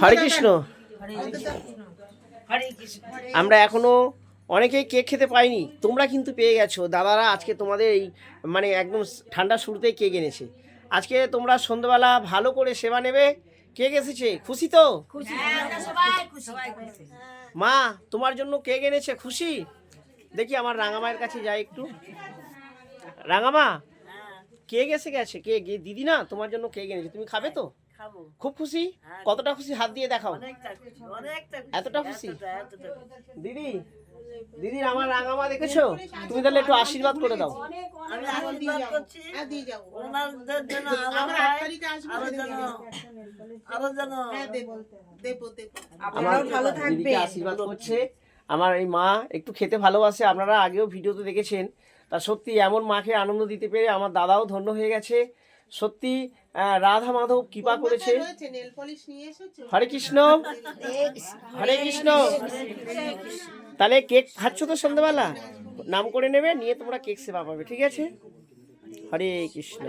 হরে কৃষ্ণ। আমরা এখনও অনেকেই কেক খেতে পাইনি তোমরা কিন্তু পেয়ে গেছো। দাদারা আজকে তোমাদের এই মানে একদম ঠান্ডা শুরুতেই কেক এনেছে। আজকে তোমরা সন্ধ্যাবেলা ভালো করে সেবা নেবে। কেক এসেছে খুশি তো? হ্যাঁ, আমরা সবাই খুশি। সবাই খুশি। মা তোমার জন্য কেক এনেছে খুশি? দেখি আমার রাঙামায়ের কাছে যাই একটু। রাঙামা হ্যাঁ। কেক এসে গেছে কেক? এ দিদি না তোমার জন্য কেক এনেছে। তুমি খাবে তো? খাব খুব খুশি? হ্যাঁ। কতটা খুশি? হাত দিয়ে দেখাও। এতটা খুশি? এতটা, এতটা খুশি। দিদি দিদি আমার রাঙামা দেখেছ? তুমি তাহলে একটু আশীর্বাদ করে দাও। আশীর্বাদ করছে। আমার এই মা একটু খেতে ভালোবাসে। আপনারা আগেও ভিডিওতে দেখেছেন। তা সত্যি এমন মাকে আনন্দ দিতে পেরে আমার দাদাও ধন্য হয়ে গেছে। সত্যি রাধা মাধব কৃপা করেছে। হরে কৃষ্ণ। হরে কৃষ্ণ। তাহলে কেক খাচ্ছ তো সন্ধ্যাবেলা? নাম করে নেবে নিয়ে তোমরা কেক সেবা পাবে ঠিক আছে? হরে কৃষ্ণ।